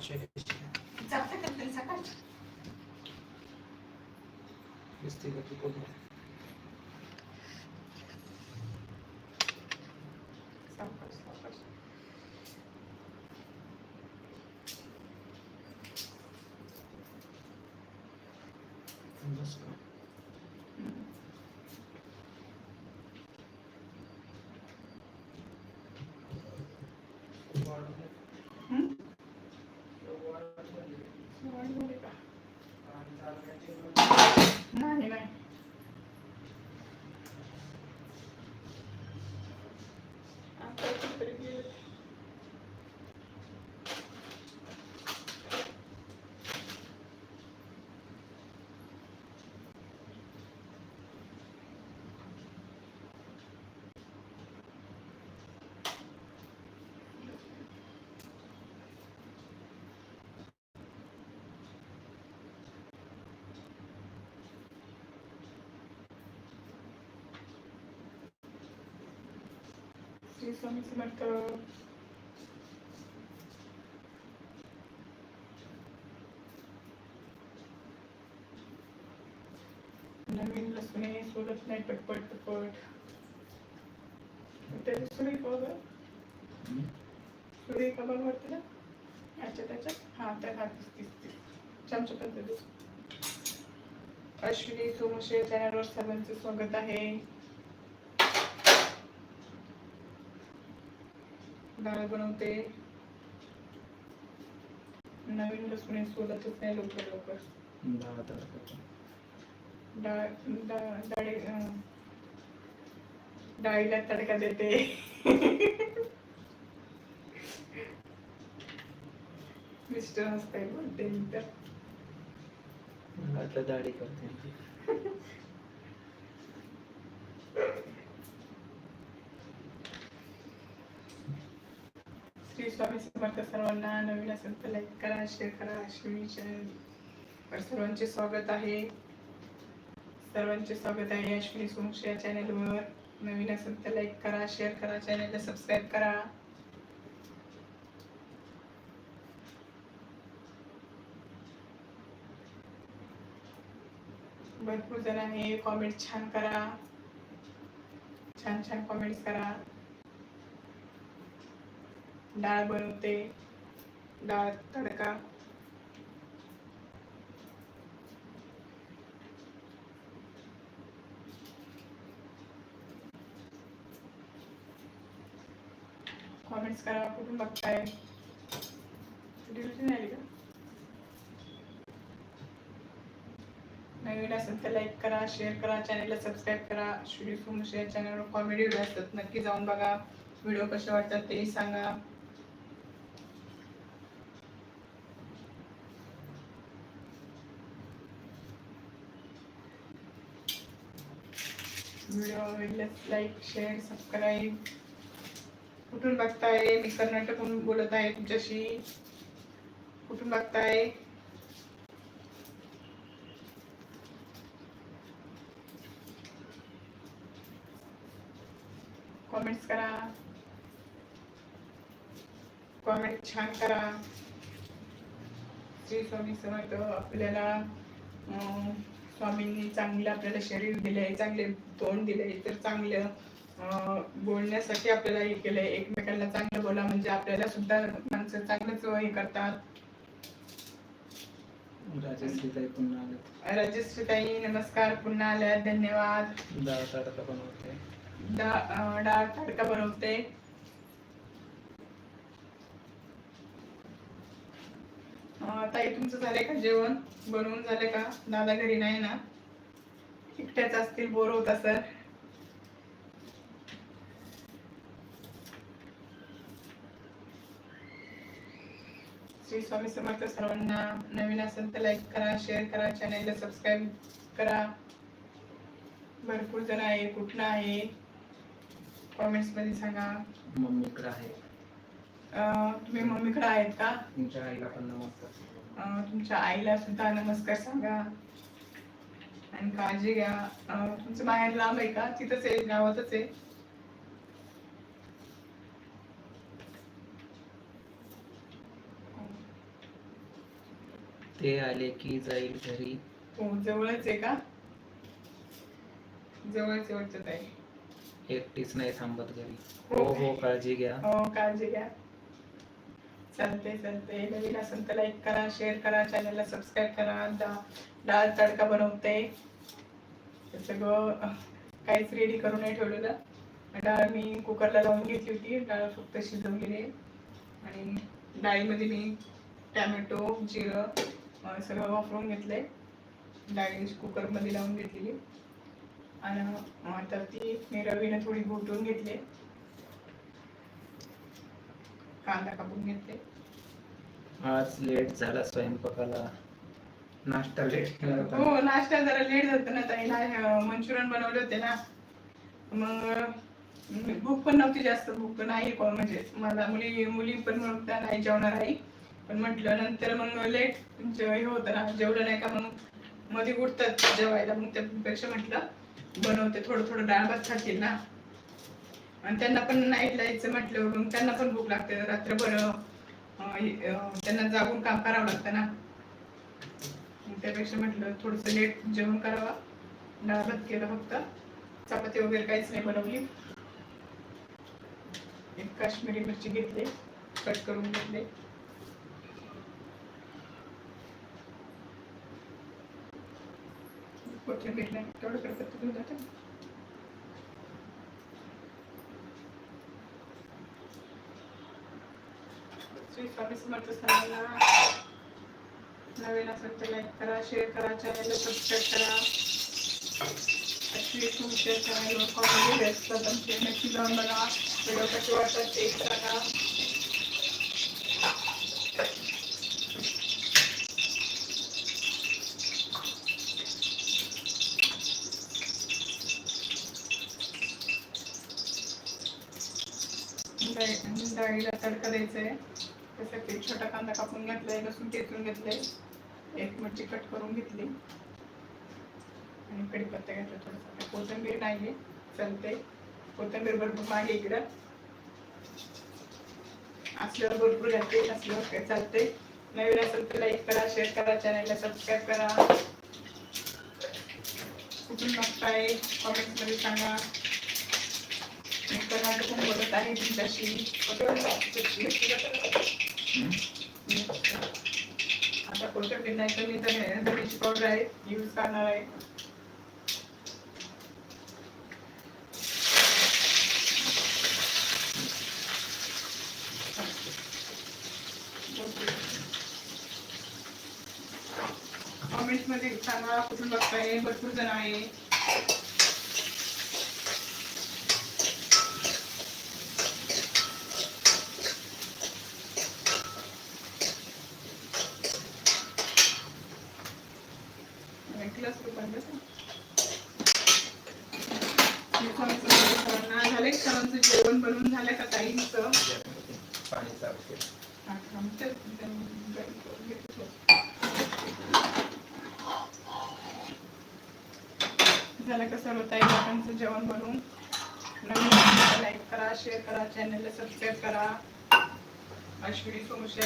सकाळची जाते कधी सकाळची दिसते का ती पूर्ण सावकाश, सावकाश. बस का हम्म. हम्म? वाढवले का? नाही नाही आता कुठेतरी गेले. श्री स्वामी समर्थ नवीन लसणे सोडत नाही पटपट पटपट त्याची सुरी का बघ सुरी का बघ वरती ना अच्छा त्याच्यात हा त्या हात दिसतीस ती चमचा पद्धती अश्विनी सोमशे चॅनलवर सर्वांचे स्वागत आहे डाळ बनवते. नवीन लसूण सोलतच नाही लवकर लवकर. डाळ डाळी डाळीला तडका देते. मिस्टर असते बोलते मी तर मला आता दाढी करते. श्री सर्वांना नवीन असेल तर लाईक करा शेअर करा. अश्विनी चॅनल सर्वांचे स्वागत आहे. सर्वांचे स्वागत आहे अश्विनी सोमश या चॅनलवर नवीन असेल तर लाईक करा शेअर करा चॅनलला सबस्क्राईब करा. भरपूर जण आहे. कॉमेंट छान करा. छान छान कॉमेंट्स करा. डाळ बनवते. डाळ तडका. कॉमेंट्स करा कुठून बघताय? डिलिव्हरी नाही आली का? नवीन असेल तर लाईक करा शेअर करा चॅनलला सबस्क्राईब करा. स्टुडिओ फोमश शेअर चॅनलवर कॉमेडी व्हिडिओ असतात नक्की जाऊन बघा. व्हिडिओ कसे वाटतात तेही सांगा. व्हिडिओ आवडल्यास लाईक शेअर सबस्क्राईब कुठून बघताय? मी कर्नाटकहून बोलत आहे तुमच्याशी. कुठून बघताय? कॉमेंट्स करा. कॉमेंट छान करा. श्री स्वामी समर्थ आपल्याला अं, स्वामींनी चांगलं आपल्याला शरीर दिलंय चांगले तोंड दिलंय तर चांगलं बोलण्यासाठी आपल्याला हे केलंय. एकमेकांना चांगलं बोला म्हणजे आपल्याला सुद्धा माणसं चांगलंच हे करतात. राजश्रीताई पुन्हा आले राजश्रीताई नमस्कार पुन्हा आल्या धन्यवाद. डाळ तडका बनवते. डाळ तडका बनवते. ताई तुमचं झालंय का जेवण? बनवून झालं का? दादा घरी नाही ना? एकट्याच असतील बोर होता सर. श्री स्वामी समर्थ सर्वांना नवीन असेल तर लाईक करा शेअर करा चॅनेलला सबस्क्राईब करा. भरपूर जण आहे कुठलं आहे? कॉमेंट्समध्ये सांगा. मम्मीकडे आहे. तुम्ही मम्मीकडे आहेत का? तुमच्या आईला पण नमस्कार तुमच्या आईला सुद्धा नमस्कार सांगा. आणि काळजी घ्या. तुमचं बाहेर लांब आहे का? तिथंच आहे गावातच आहे. ते आले की जाईल घरी. हो जवळच आहे का? जवळच आहे वाटतं ताई. एकटीच नाही थांबत घरी. हो. हो हो काळजी घ्या. हो काळजी घ्या. चालते चालते. नवीन असेल तर लाईक करा शेअर करा चॅनलला सबस्क्राईब करा. दा डाळ तडका बनवते. सगळं काहीच रेडी करून नाही ठेवलेलं. डाळ मी कुकरला लावून घेतली होती. डाळ फक्त शिजवलेली आहे. आणि डाळीमध्ये मी टॅमॅटो जिरं सगळं वापरून घेतलंय. डाळी कुकरमध्ये लावून घेतलेली. आणि आता ती मी रवीनं थोडी घोटून घेतली कांदा कापून घेतले. आज लेट झाला स्वयंपाकाला. नाश्ता लेट केला होता. हो नाश्ता जरा लेट झाला ना ताई मंचुरियन बनवले होते ना. मग भूक पण नव्हती जास्त. भूक नाही कोण म्हणजे. मला मुली मुली पण म्हणत्या नाही जेवणार आहे पण म्हटलं नंतर मग लेट हे होतं ना. जेवलं नाही का मग मध्ये उठतात जेवायला. मग त्यापेक्षा म्हटलं बनवते. थोडं थोडं डाळ भात खातील ना. आणि त्यांना पण नाईटला यायचं म्हटलं मग त्यांना पण भूक लागते. रात्रभर त्यांना जागून काम करावं लागतं ना. त्यापेक्षा म्हटलं थोडस लेट जेवण करावा. डाळ भात केलं फक्त. चपाती वगैरे काहीच नाही बनवली. एक काश्मीरी मिरची घेतली. कट करून घेतले. कोथिंबीर नाही. तेवढं करतात घेऊन जाते? श्री स्वामी समर्थ सणाला नवीन असेल तर लाईक करा शेअर करा. चॅनलला सबस्क्राईब करा अशी तुमच्या चॅनलवर कॉमेडी असतात तुमचे नक्की जाऊन बघा. व्हिडिओ कसे वाटतात ते करा. डाळीला तडका द्यायचं आहे एक छोटा कांदा कापून घेतलाय लसूण ठेचून घेतलंय. एक मिरची कट करून घेतली. आणि कडीपत्ता घेतला थोडासा. कोथिंबीर नाही चालते. कोथिंबीर भरपूर मागे इकडं. असल्यावर भरपूर घालते असल्यावर काय चालते नवीन असेल तर लाईक करा शेअर करा चॅनलला सबस्क्राईब करा. कुठून बघताय? कॉमेंटमध्ये सांगा. मी कर्नाटकून बोलत आहे तुमच्याशी. आता कोथिंबीर नाही तर मी तर धण्याची पावडर आहे यूज करणार आहे. कमेंट्समध्ये सांगा कुठून बघताय? भरपूर जण आहे ऐकलंच तू पण बरं. मी पण सर्वांना झाले सर्वांचं जेवण बनवून झालं का ताईंचं पाणी चालते हा, थांबते. घेतो. झालं का सर्व ताई लोकांचं जेवण बनवून नवीन लाईक करा शेअर करा चॅनलला सबस्क्राईब करा. अश्विनी सोमशे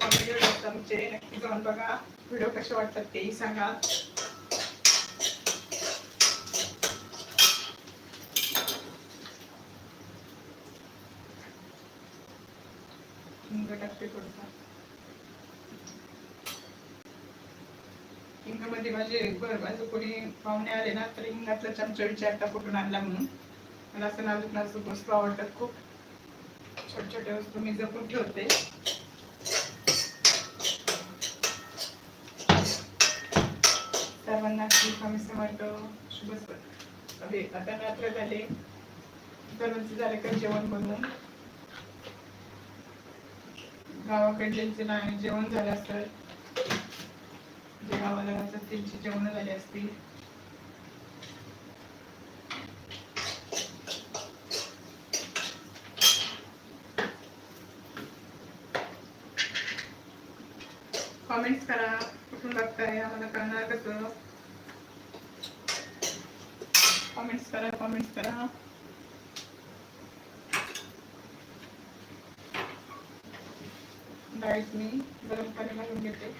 कॉमेडी आमचे? नक्की जाऊन बघा. व्हिडिओ कसे वाटतात तेही सांगा हिंग टाकते थोडसा म्हणजे माझे बरं माझं कोणी पाहुणे आले ना तर हिंगातला चमचा विचारता कुठून आणला म्हणून. मला असं नाजूक नाजूक वस्तू आवडतात खूप. छोट्या छोट्या वस्तू मी जपून ठेवते. सर्वांना स्वामी समर्थ. शुभ स- आता रात्र झाले. सर्वांचं झाले का जेवण बनवून? गावाकडल्यांचे नाही जेवण झालं असतं जे गावाला राहतात त्यांची जेवण झाली असतील कॉमेंट्स करा कुठून बघताय आम्हाला करणार कसं? कॉमेंट्स करा कॉमेंट्स करा. डाळीत मी गरम पाणी घालून घेते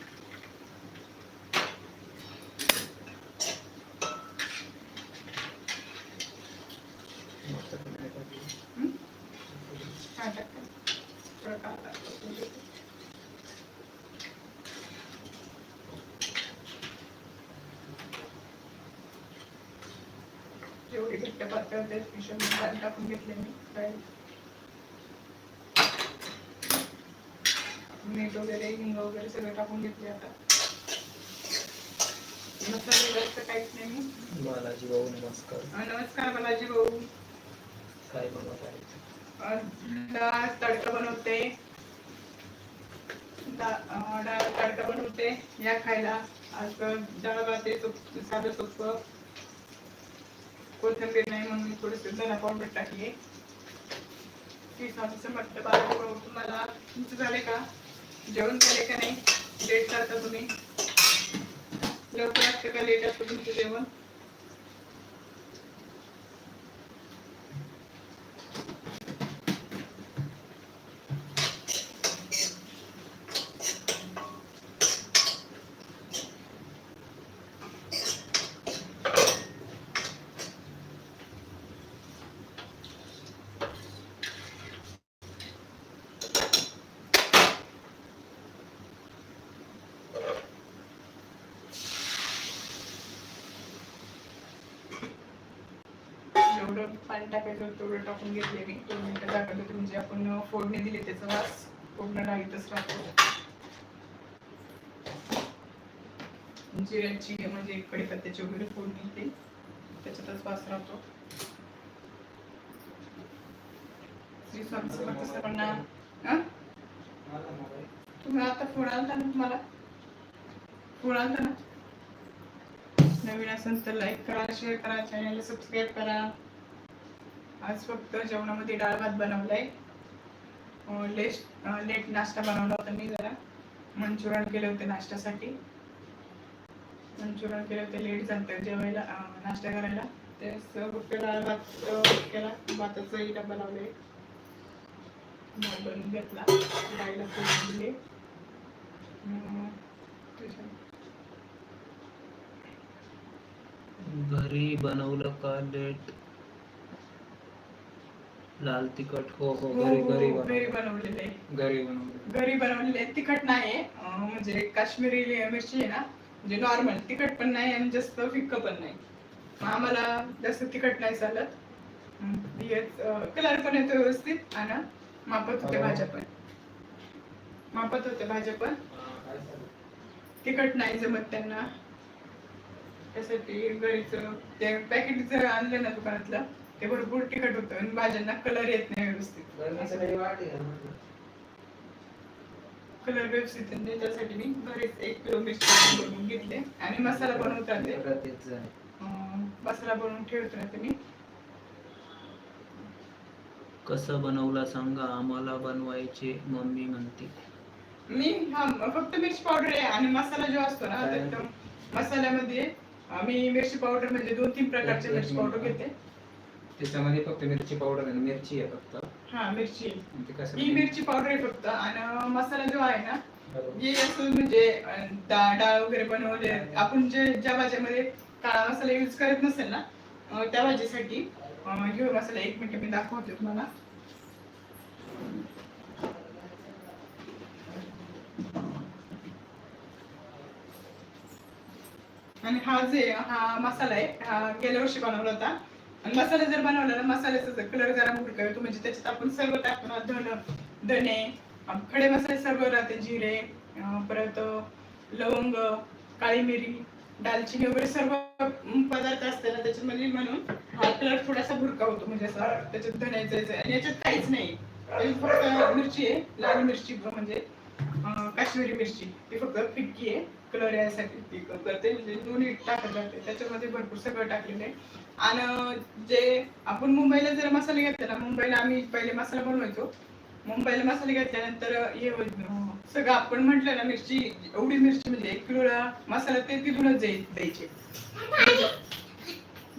थोडा कांदा टाकून घेते. घट्ट पातळ त्या हिशोबाने पाणी टाकून घेतले मी. मीठ वगैरे हिंग वगैरे सगळं टाकून घेतले आता. मसाले जास्त काहीच नाही मी बालाजी भाऊ नमस्कार. नमस्कार बालाजी भाऊ. काय डाळ तडका बनवते. डाळ तडका बनवते. या खायला. आज डाळ भात साधं सोपं. कोथिंबीर नाही म्हणून मी थोडस धना पावडर टाकली ती स्वामीचं म्हटलं बाबा तुम्हाला तुमचं झाले का जेवण झाले का नाही लेट करता तुम्ही लवकर असतं का लेट असतं तुमचं जेवण जेवढं पाणी तेवढं टाकून घेतले मी दोन मिनटं टाकत होते म्हणजे आपण फोडणी दिली त्याचा वास पूर्ण डाळीतच राहतो. जिऱ्याची म्हणजे कढीपत्त्याची वगैरे फोडणी ती त्याच्यातच वास राहतो. श्री स्वामी समर्थ सर्वांना तुम्ही आता फोडाल आलता ना तुम्हाला फोडाल आलता ना नवीन असेल तर लाईक करा शेअर करा चॅनलला सबस्क्राईब करा. आज फक्त जेवणामध्ये डाळ भात बनवलाय. लेट लेट नाश्ता बनवला होता मी जरा. मंचुरियन केले होते नाश्त्यासाठी. मंचुरियन केले होते लेट झालं जेवायला नाश्ता करायला. ते फक्त डाळ भात केला. भाताचा इटा लावले बनवून घेतला. डाळीला फोडणी घरी बनवलं का लेट? लाल तिखट हो हो घरी घरी हो, घरी बनवलं. बनवलेले. घरी बनवलं. घरी बनवलेले. तिखट नाही अं, म्हणजे काश्मीरी मिरची आहे ना म्हणजे नॉर्मल तिखट पण नाही आणि जास्त फिक्क पण नाही. मग आम्हाला जास्त तिखट नाही चालत. कलर पण येतो व्यवस्थित. आणि मापत होते हो. भाज्या पण. मापत होते भाज्या पण. तिखट नाही जमत त्यांना. त्यासाठी घरीच ते पॅकेट जर आणलं ना दुकानातलं ते भरपूर तिखट होतं आणि भाज्यांना कलर येत नाही व्यवस्थित. कलर व्यवस्थित त्यासाठी मी घरीच एक किलो मिरची बनवून घेतले आणि मसाला बनवत राहते मसाला बनवून ठेवत राहते मी. कसं बनवला सांगा? आम्हाला बनवायचे मम्मी म्हणते. मी हा फक्त मिरची पावडर आहे आणि मसाला जो असतो ना मसाल्यामध्ये मी मिरची पावडर म्हणजे दोन तीन प्रकारचे मिरची पावडर. घेते. त्याच्यामध्ये फक्त मिरची पावडर आहे मिरची आहे फक्त. हा मिरची. आणि ते कसं ही मिरची पावडर आहे फक्त. आणि मसाला जो आहे ना बरोबर. जे असं म्हणजे अं, डा- डाळ वगैरे बनवले. आपण जे ज्या भाज्यामध्ये काळा मसाला यूज करत नसेल ना अं, त्या भाजीसाठी अं, मसाला. एक मिनिट मी दाखवते तुम्हाला. आणि हा जे हा मसाला आहे हा गेल्या वर्षी बनवला होता. आणि मसाला जर बनवला ना मसाल्याचा कलर जरा मुरका येतो म्हणजे त्याच्यात आपण सर्व टाकतो ना धन धने खडे मसाले सर्व राहते जिरे परत लवंग काळी मिरी दालचिनी वगैरे सर्व पदार्थ असते ना म्हणजे म्हणून हा कलर थोडासा भुरका होतो म्हणजे असा त्याच्यात धण्याचं याच्यात काहीच नाही. फक्त मिरची आहे लाल मिरची म्हणजे अं, काश्मीरी मिरची. ती फक्त फिक्की आहे. कलर यासाठी ती करते. म्हणजे दोन्ही टाकत राहते. त्याच्यामध्ये भरपूर सगळं टाकलेलं आहे. आणि जे आपण मुंबईला जर मसाले घेतले ना मुंबईला आम्ही पहिले मसाला बनवायचो. मुंबईला मसाले घेतल्यानंतर हे सगळं आपण म्हटलं ना मिरची एवढी मिरची म्हणजे एक किलोला मसाला ते तिथूनच द्यायचे.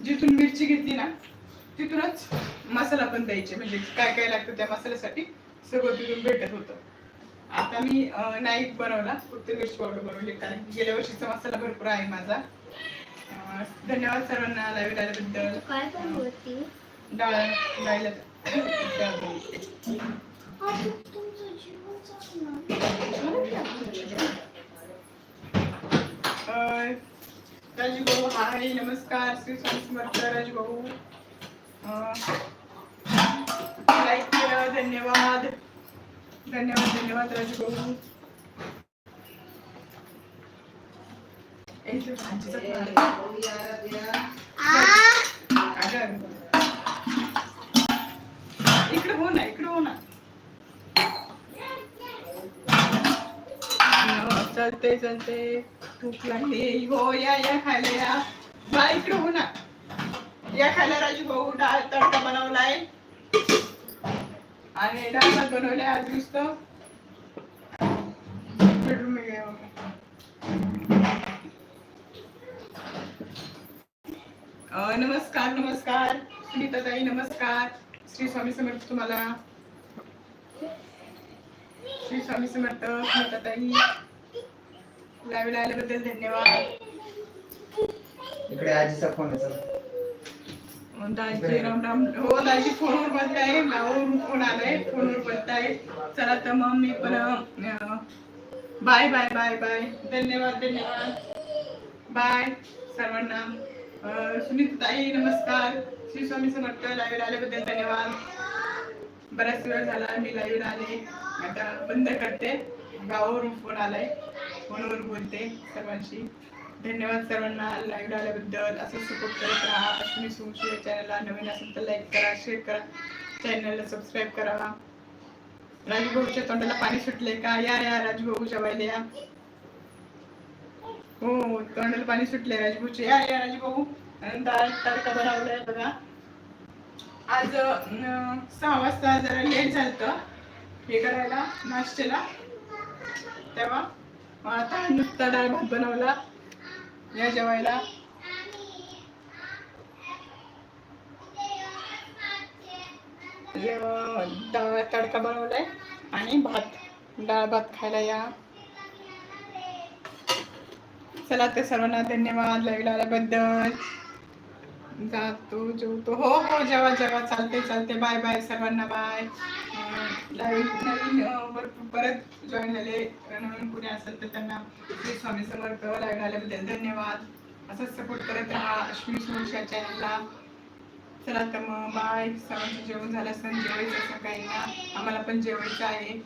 जिथून मिरची घेतली ना तिथूनच मसाला पण द्यायचे. म्हणजे काय काय लागतं त्या मसाल्यासाठी सगळं तिथून भेटत होतं. आता मी नाईक बनवला फक्त मिरची पावडर बनवली कारण गेल्या वर्षीचा मसाला भरपूर आहे माझा. धन्यवाद सर्वांना लाईव्ह आल्याबद्दल. डाळ डाळीला राजूभाऊ हाय नमस्कार. श्री स्वामी समर्थ राजूभाऊ. लाईक केलं धन्यवाद. धन्यवाद धन्यवाद राजभाऊ ए, इकडे हो ना इकडे हो ना. हो, चालते चालते. भूक लागली. हो या या खायला या. बा इकडे हो ना. या खायला राजू भाऊ. डाळ तडका बनवलाय. आणि डाळ बनवले आज नुसतं. नमस्कार नमस्कार. सुनीता नमस्कार. श्री स्वामी समर्थ तुम्हाला. श्री स्वामी समर्थ सुनीता लाईव्ह आल्याबद्दल धन्यवाद. इकडे आजीचा फोन आहे दाजी राम राम हो दाजी फोनवर बोलताय. गावावरून फोन आलाय? फोनवर बोलताय. चला तर मग मी पण बाय बाय बाय बाय. धन्यवाद धन्यवाद. बाय सर्वांना. सुमित ताई नमस्कार. श्री स्वामी समर्थ लाईव्ह आल्याबद्दल धन्यवाद. बराच वेळ झाला मी लाईव्ह आले. आता बंद करते. गावावरून फोन आलाय. फोनवर बोलते सर्वांशी. धन्यवाद सर्वांना. लाईव्ह आल्याबद्दल असं सपोर्ट करत राहा. अश्विनी सोमशी या चॅनलला नवीन असेल तर लाईक करा शेअर करा. चॅनलला सबस्क्राईब करा. राजभाऊच्या तोंडाला पाणी सुटले का? या या राजभाऊ जेवायला या. हो तोंडाला पाणी सुटले राजभाऊचे या या राजभाऊ. आणि डाळ बनवलाय बघा. आज सहा वाजता जरा लेट झालं हे करायला नाश्त्याला. तेव्हा आता नुसता डाळ भात बनवला. या जेवायला. डाळ तडका बनवलाय आणि भात. डाळ भात खायला या. चला ते सर्वांना धन्यवाद. लाईव्ह आल्याबद्दल जातो जेवतो. हो हो जेव्हा जेव्हा चालते चालते. बाय बाय सर्वांना. बाय. लाईव्ह नवीन भरपूर परत जॉईन झाले नवीन कुणी असेल तर त्यांना श्री स्वामी समर्थ लाईव्ह आल्याबद्दल धन्यवाद. असंच सपोर्ट करत राहा. अश्विनी सुरक्षा चॅनलला चला तर मग बाय. सर्वांचं जेवण झालं असं जेवायचं असं काही ना. आम्हाला पण जेवायचं आहे.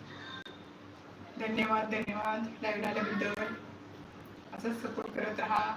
धन्यवाद धन्यवाद. लाईव्ह आल्याबद्दल. असंच सपोर्ट करत राहा.